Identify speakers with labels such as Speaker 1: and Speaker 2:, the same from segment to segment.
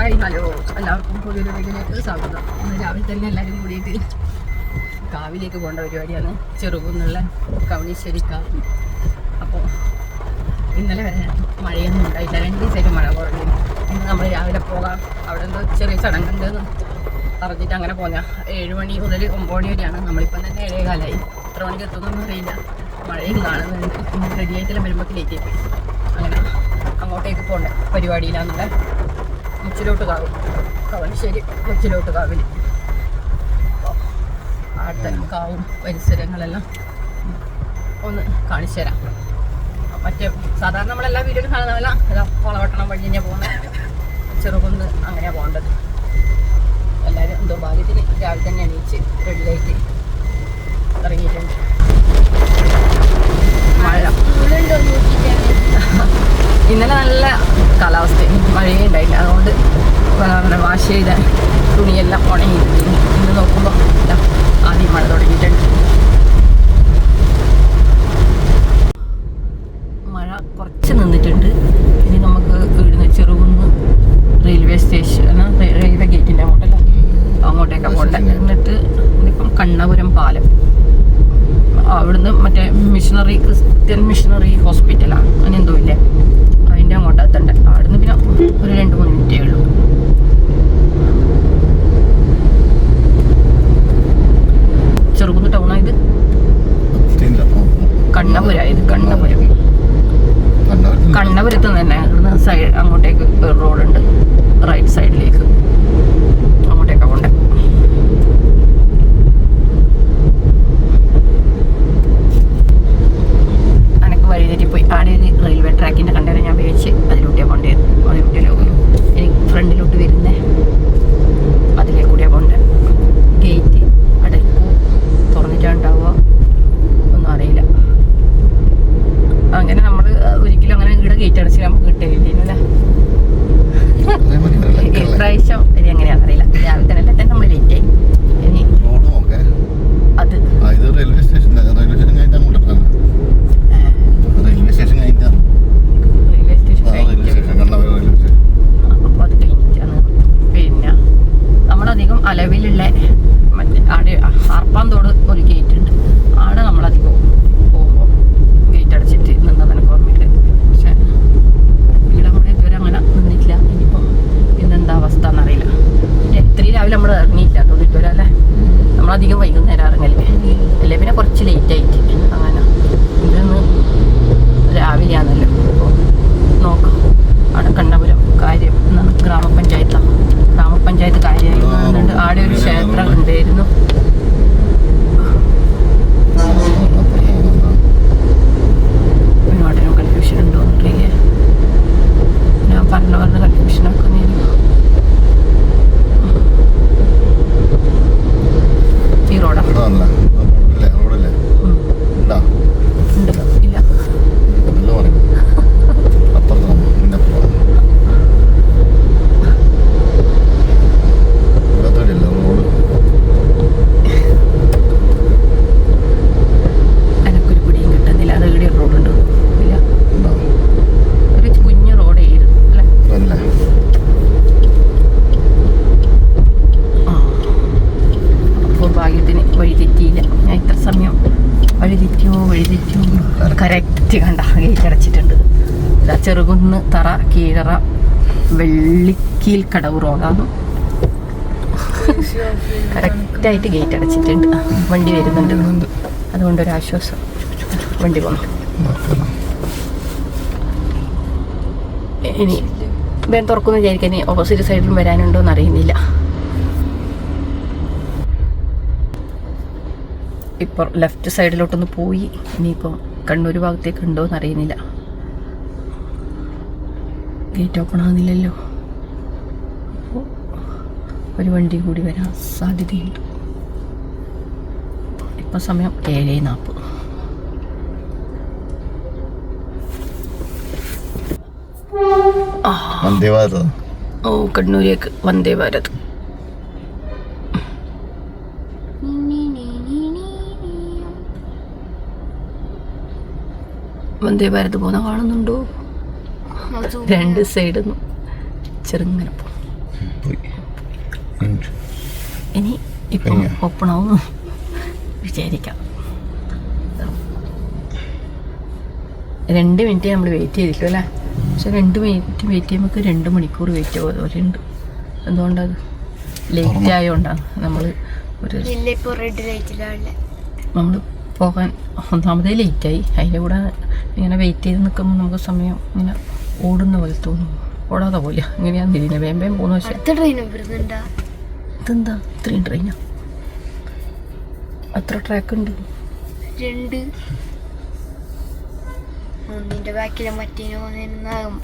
Speaker 1: Hi hello എല്ലാവർക്കും പുതിയൊരു വീട്ടിലേക്ക് സ്വാഗതം ഇന്ന് രാവിലെ തന്നെ എല്ലാവരും കൂടിയിട്ട് കാവിലേക്ക് പോകേണ്ട പരിപാടിയാണ്. ചെറുകുന്നുള്ള കവണീശ്വരി കാവ് അപ്പോൾ ഇന്നലെ വരെ മഴയൊന്നും ഉണ്ടായില്ല. രണ്ട് ദിവസമായിട്ട് മഴ കുറഞ്ഞു. ഇന്ന് നമ്മൾ രാവിലെ പോകാം. അവിടെ എന്തോ ചെറിയ ചടങ്ങുണ്ടെന്ന് പറഞ്ഞിട്ട് അങ്ങനെ പോന്ന. ഏഴ് മണി മുതൽ ഒമ്പത് മണി വരെയാണ്. നമ്മളിപ്പം തന്നെ ഏഴേ കാലമായി എത്ര മണിക്ക് എത്തുന്നൊന്നും അറിയില്ല. മഴയും കാണുന്നുണ്ട്. ഇന്ന് റെഡി ആയിട്ടെല്ലാം വരുമ്പോൾ ലേറ്റ് ആയി പോയി. അങ്ങനെ അങ്ങോട്ടേക്ക് പോകേണ്ട പരിപാടിയിലാണെന്നുള്ള മുച്ചിലോട്ട് കാവിൽ കവണശ്ശേരി മുച്ചിലോട്ട് കാവിൽ ആട്ടനും കാവും പരിസരങ്ങളെല്ലാം ഒന്ന് കാണിച്ചു തരാം. മറ്റേ സാധാരണ നമ്മളെല്ലാ വീഡിയോയിലും കാണുന്നതല്ല അതാ കൊളവട്ടണം വഴി തന്നെയാണ് പോകുന്നത് ചെറുകുന്ന് അങ്ങനെയാണ് പോകേണ്ടത്. എല്ലാവരും എന്തോ ഭാഗ്യത്തിന് രാവിലെ തന്നെ എണീച്ച് വെള്ളിലേക്ക് ഇറങ്ങിയിട്ടുണ്ട്. മഴ. ഇന്നലെ നല്ല കാലാവസ്ഥ. മഴയേ ഉണ്ടായില്ല അതുകൊണ്ട് വാഷ് ചെയ്ത തുണിയെല്ലാം ഉണങ്ങി ഇന്ന് നോക്കുമ്പോൾ ആദ്യം മഴ തുടങ്ങിയിട്ടുണ്ട്. മഴ കുറച്ച് നിന്നിട്ടുണ്ട്. ഇനി നമുക്ക് ഇവിടുന്ന് ചെറുകുന്ന് റെയിൽവേ സ്റ്റേഷൻ റെയിൽവേ ഗേറ്റിന്റെ അങ്ങോട്ടല്ല അങ്ങോട്ടേക്കാണ് പോകേണ്ടത് എന്നിട്ട് ഇപ്പം കണ്ണപുരം പാലം. അവിടുന്ന് മറ്റേ മിഷണറി ക്രിസ്ത്യൻ മിഷണറി ഹോസ്പിറ്റലാണ് അങ്ങനെ എന്തോ ഇല്ലേ? അതിന്റെ അങ്ങോട്ട് എത്തണ്ട? അവിടുന്ന് പിന്നെ ഒരു രണ്ട് മൂന്ന് മിനിറ്റേ ഉള്ളൂ. ചെറുകുന്ന് ടൗണായത് കണ്ണപുര ഇത്? കണ്ണപുരം. കണ്ണപുരത്ത് തന്നെ. ഇവിടുന്ന് സൈഡ് സമയം വഴി തെറ്റിയോ വഴി തെറ്റിയോ കറക്റ്റ് കണ്ട ഗേറ്റ് അടച്ചിട്ടുണ്ട് ഇതാ ചെറുകുന്ന് തറ കീഴറ വെള്ളിക്കീൽ കടവ് റോഡാണ് കറക്റ്റായിട്ട് ഗേറ്റ് അടച്ചിട്ടുണ്ട് വണ്ടി വരുന്നുണ്ട് അതുകൊണ്ട് ഒരു ആശ്വാസം വണ്ടി പോകണം ഇനി വേഗം തുറക്കുന്ന വിചാരിക്കാൻ ഓപ്പോസിറ്റ് സൈഡിലും വരാനുണ്ടോ എന്ന് അറിയുന്നില്ല ഇപ്പോൾ ലെഫ്റ്റ് സൈഡിലോട്ടൊന്ന് പോയി. ഇനിയിപ്പോൾ കണ്ണൂർ ഭാഗത്തേക്ക് ഉണ്ടോ എന്ന് അറിയുന്നില്ല ഗേറ്റ് ഓപ്പൺ ആകുന്നില്ലല്ലോ അപ്പോൾ ഒരു വണ്ടി കൂടി വരാൻ സാധ്യതയുണ്ട്. ഇപ്പം സമയം ഏഴ് നാൽപ്പത്.
Speaker 2: വന്ദേ ഭാരത്.
Speaker 1: ഓ കണ്ണൂരേക്ക് വന്ദേ ഭാരത്. വന്ദേ ഭാരത് പോകുന്ന കാണുന്നുണ്ടോ? രണ്ട് സൈഡിൽ നിന്ന് ചെറുങ്ങനെ. ഇനി ഇപ്പം ഓപ്പൺ ആവും വിചാരിക്കാം. രണ്ട് മിനിറ്റ് നമ്മൾ വെയിറ്റ് ചെയ്തിരിക്കും അല്ലേ? പക്ഷെ രണ്ട് മിനിറ്റ് വെയിറ്റ് ചെയ്യുമ്പോൾ രണ്ട് മണിക്കൂർ വെയിറ്റ് പോലെ ഉണ്ട് എന്തുകൊണ്ടത്? ലേറ്റ്? ആയതുകൊണ്ടാണ് നമ്മൾ ഒരു നമ്മൾ പോകാൻ ഒന്നാമതേ ലേറ്റായി അതിന്റെ കൂടെ ഇങ്ങനെ വെയിറ്റ് ചെയ്ത് നിൽക്കുമ്പോൾ നമുക്ക് സമയം ഇങ്ങനെ ഓടുന്ന പോലെ തോന്നും. ഓടാതെ പോലെ ഇങ്ങനെയാണ് ഇതിനെ വേം വേം പോകുന്ന പക്ഷേ ഇതെന്താ? ഇത്രയും ട്രെയിനാ അത്ര ട്രാക്ക് ഉണ്ട്.
Speaker 3: രണ്ട്. ഒന്നിന്റെ ബാക്കിലെ മറ്റേ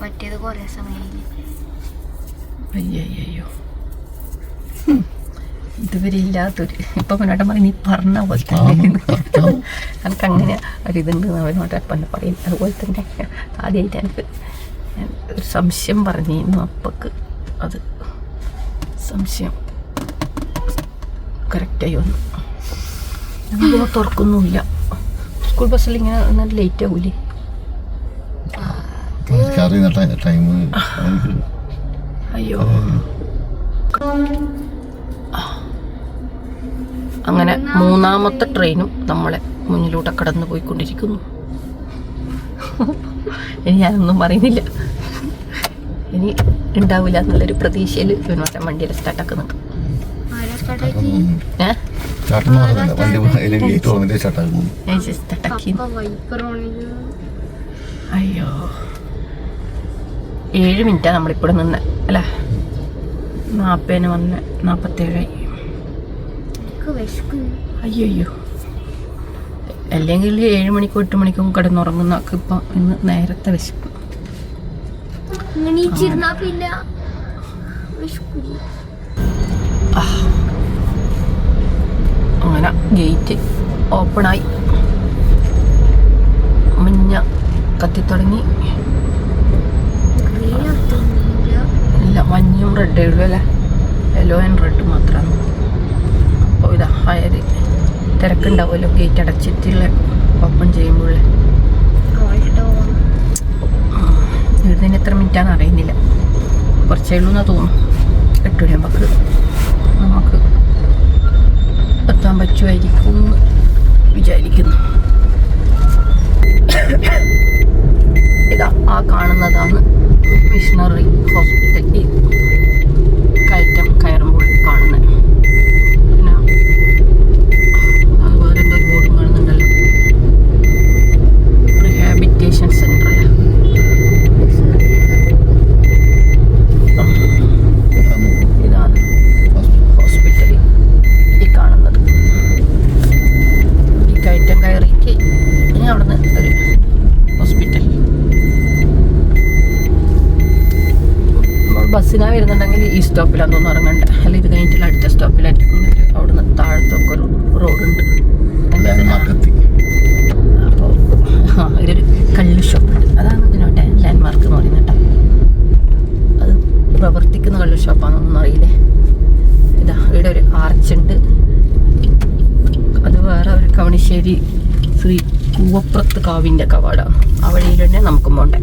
Speaker 3: മറ്റേത് കൊറേ സമയമില്ല
Speaker 1: അയ്യോ ഇതുവരെ ഇല്ലാത്തൊരു ഇപ്പൊ മുന്നോട്ട് പറയും നീ പറഞ്ഞ പോലെ തന്നെ. എനിക്ക് അങ്ങനെ ഒരിതുണ്ട് അവനോട്ട് എപ്പം പറയും. അതുപോലെ തന്നെ ആദ്യമായിട്ട് എനിക്ക് ഒരു സംശയം പറഞ്ഞിരുന്നു അപ്പക്ക്. അത് സംശയം കറക്റ്റായി വന്നു. നമ്മൾ തുറക്കൊന്നുമില്ല. സ്കൂൾ ബസ്സിൽ ഇങ്ങനെ ലേറ്റ് ആവൂലേ? അയ്യോ. അങ്ങനെ മൂന്നാമത്തെ ട്രെയിനും നമ്മളെ മുന്നിലൂടെ കടന്നു പോയിക്കൊണ്ടിരിക്കുന്നു. ഇനി ഞാനൊന്നും പറയുന്നില്ല. ഇനി ഉണ്ടാവില്ല എന്നുള്ളൊരു പ്രതീക്ഷയിൽ വിനോദ വണ്ടിയിൽ സ്റ്റാർട്ടാക്കുന്നുണ്ട് അയ്യോ. ഏഴ് മിനിറ്റാണ് നമ്മളിപ്പോൾ നിന്ന്. അല്ലേ നാപ്പേന് വന്ന് നാൽപ്പത്തേഴായി
Speaker 3: എനിക്ക് വിശക്കുന്നു.
Speaker 1: അയ്യോ അല്ലെങ്കിൽ ഏഴ് മണിക്കും എട്ട് മണിക്കും കിടന്നുറങ്ങുന്ന ഇപ്പം ഇന്ന് നേരത്തെ വിശപ്പ്.
Speaker 3: പിന്നെ
Speaker 1: അങ്ങനെ ഗേറ്റ് ഓപ്പണായി. മഞ്ഞ കത്തിത്തുടങ്ങി. ഇല്ല മഞ്ഞും റെഡ് ഉള്ളൂ അല്ലേ? യെല്ലോ ആൻഡ് റെഡ് മാത്രമാണ് അപ്പോൾ ഇതാ ആയത് തിരക്കുണ്ടാവുമല്ലോ ഗേറ്റ് അടച്ചിട്ടുള്ള ഓപ്പൺ ചെയ്യുമ്പോൾ ഇതിന് എത്ര മിനിറ്റാന്ന് അറിയുന്നില്ല. കുറച്ചേ ഉള്ളൂ എന്നാ തോന്നുന്നു. എട്ട് മണിയാകുമ്പോൾ നമുക്ക് എത്താൻ പറ്റുമായിരിക്കും വിചാരിക്കുന്നു ഇതാ ആ കാണുന്നതാണ് മിഷണറി ഹോസ്പിറ്റൽ ഈ കയറ്റം കയറുമ്പോൾ കാണുന്നത് പിന്നെ അത് വേറെ എന്തോ ഒരു ബോർഡും കാണുന്നുണ്ടല്ലോ റിഹാബിറ്റേഷൻ സെന്റർ അല്ലേ ഇതാണ് ഹോസ്പിറ്റൽ ഈ കാണുന്നത് ഈ കയറ്റം കയറിയിട്ട് ഇനി അവിടുന്ന് ഒരു ഹോസ്പിറ്റൽ നമ്മൾ ബസ്സിനാ വരുന്നുണ്ടെങ്കിൽ ഈ സ്റ്റോപ്പിലാണ് തോന്നുന്നു ഇറങ്ങണ്ട അല്ല ഇത് കഴിഞ്ഞിട്ടുള്ള അടുത്ത സ്റ്റോപ്പിലായിട്ട് വന്നിട്ട് അവിടുന്ന് താഴത്തൊക്കെ ഒരു റോഡുണ്ട്
Speaker 2: ലാൻഡ്മാർക്കെത്തി
Speaker 1: അപ്പോൾ ആ ഇതൊരു കള്ള് ഷോപ്പുണ്ട് അതാണ് ഇതിനോട്ടെ ലാൻഡ്മാർക്ക് എന്ന് പറയുന്നത് കേട്ടോ അത് പ്രവർത്തിക്കുന്ന കള്ള് ഷോപ്പാണെന്നൊന്നും അറിയില്ലേ ഇതാ ഇവിടെ ഒരു ആർച്ച് ഉണ്ട് അത് വേറെ ഒരു കവണിശ്ശേരി ശ്രീ കൂവപ്പുറത്ത് കാവിന്റെ കവാടാണ് ആ തന്നെ നമുക്കും പോണ്ടേ.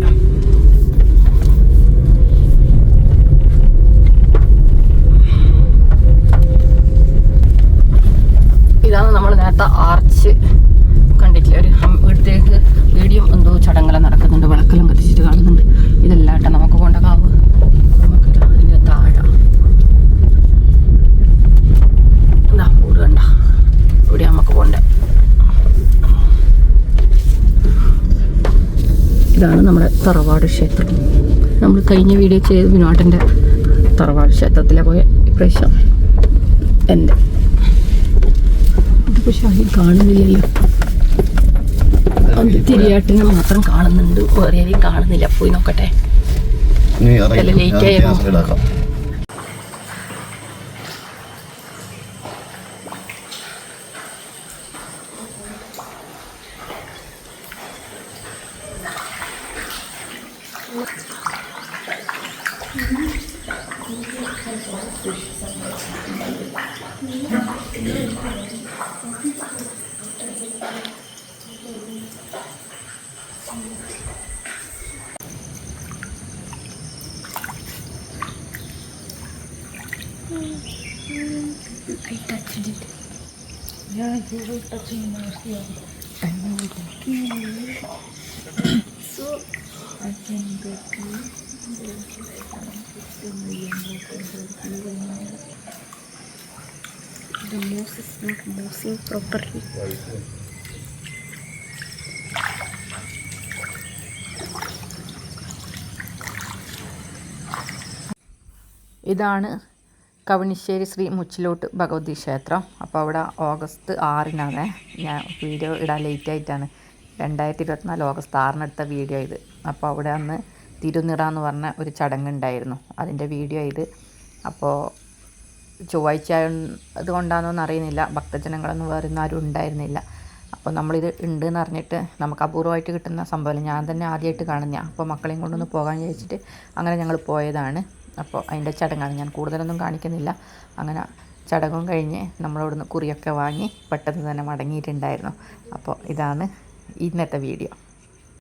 Speaker 1: ഇതാണ് നമ്മൾ നേരത്തെ ആർച്ച് കണ്ടിട്ടില്ല ഒരു ഹം- ഇവിടത്തേക്ക് വീഡിയോ എന്തോ ചടങ്ങെല്ലാം നടക്കുന്നുണ്ട് വിളക്കെല്ലാം കത്തിച്ചിട്ട് കാണുന്നുണ്ട് ഇതെല്ലാം കേട്ടോ നമുക്ക് പോണ്ട കാവ് നമുക്ക് ഇതാ ഇതിന്റെ താഴെ ഇതാ കൂട് കണ്ട ഇവിടെ നമുക്ക് പോണ്ടേ ഇതാണ് നമ്മുടെ തറവാട് ക്ഷേത്രം. നമ്മൾ കഴിഞ്ഞ വീഡിയോ ചെയ്ത് വിനോദന്റെ തറവാട് ക്ഷേത്രത്തിലെ പോയ ഇപ്രാവശ്യം എന്റെ. ഇതിപ്പോൾ പക്ഷെ കാണുന്നില്ലല്ലോ. തിരിയാട്ടിനെ മാത്രം കാണുന്നുണ്ട്. വേറെ ആരെയും കാണുന്നില്ല. പോയി നോക്കട്ടെ.
Speaker 2: ഇനി
Speaker 1: Я
Speaker 2: делаю
Speaker 1: такие
Speaker 2: маленькие.
Speaker 4: Они такие. Один такие. The is not properly.
Speaker 5: ഇതാണ് കവണിശ്ശേരി ശ്രീ മുച്ചിലോട്ട് ഭഗവതി ക്ഷേത്രം അപ്പോൾ അവിടെ ഓഗസ്റ്റ് ആറിനാണ് ഞാൻ വീഡിയോ ഇടാൻ ലേറ്റ് ആയിട്ടാണ് രണ്ടായിരത്തി ഇരുപത്തിനാല് ഓഗസ്റ്റ് ആറിനെടുത്ത വീഡിയോ ഇത് അപ്പോൾ അവിടെ അന്ന് തിരുനിറ എന്ന് പറഞ്ഞ ഒരു ചടങ്ങുണ്ടായിരുന്നു. അതിന്റെ വീഡിയോ ഇത്. അപ്പോൾ ചൊവ്വാഴ്ച അതുകൊണ്ടാണെന്നൊന്നും അറിയുന്നില്ല ഭക്തജനങ്ങളൊന്നും വേറെ ആരും ഉണ്ടായിരുന്നില്ല. അപ്പോൾ നമ്മളിത് ഉണ്ട് എന്ന് അറിഞ്ഞിട്ട് നമുക്ക് അപൂർവമായിട്ട് കിട്ടുന്ന സംഭവമല്ല. ഞാൻ തന്നെ ആദ്യമായിട്ട് കാണുന്ന. അപ്പോൾ മക്കളെയും കൊണ്ടൊന്ന് പോകാൻ ചോദിച്ചിട്ട് അങ്ങനെ ഞങ്ങൾ പോയതാണ്. അപ്പോൾ അതിന്റെ ചടങ്ങാണ്. ഞാൻ കൂടുതലൊന്നും കാണിക്കുന്നില്ല. അങ്ങനെ ചടങ്ങും കഴിഞ്ഞ് നമ്മളവിടുന്ന് കുറിയൊക്കെ വാങ്ങി പെട്ടെന്ന് തന്നെ മടങ്ങിയിട്ടുണ്ടായിരുന്നു. അപ്പോൾ ഇതാണ് ഇന്നത്തെ വീഡിയോ.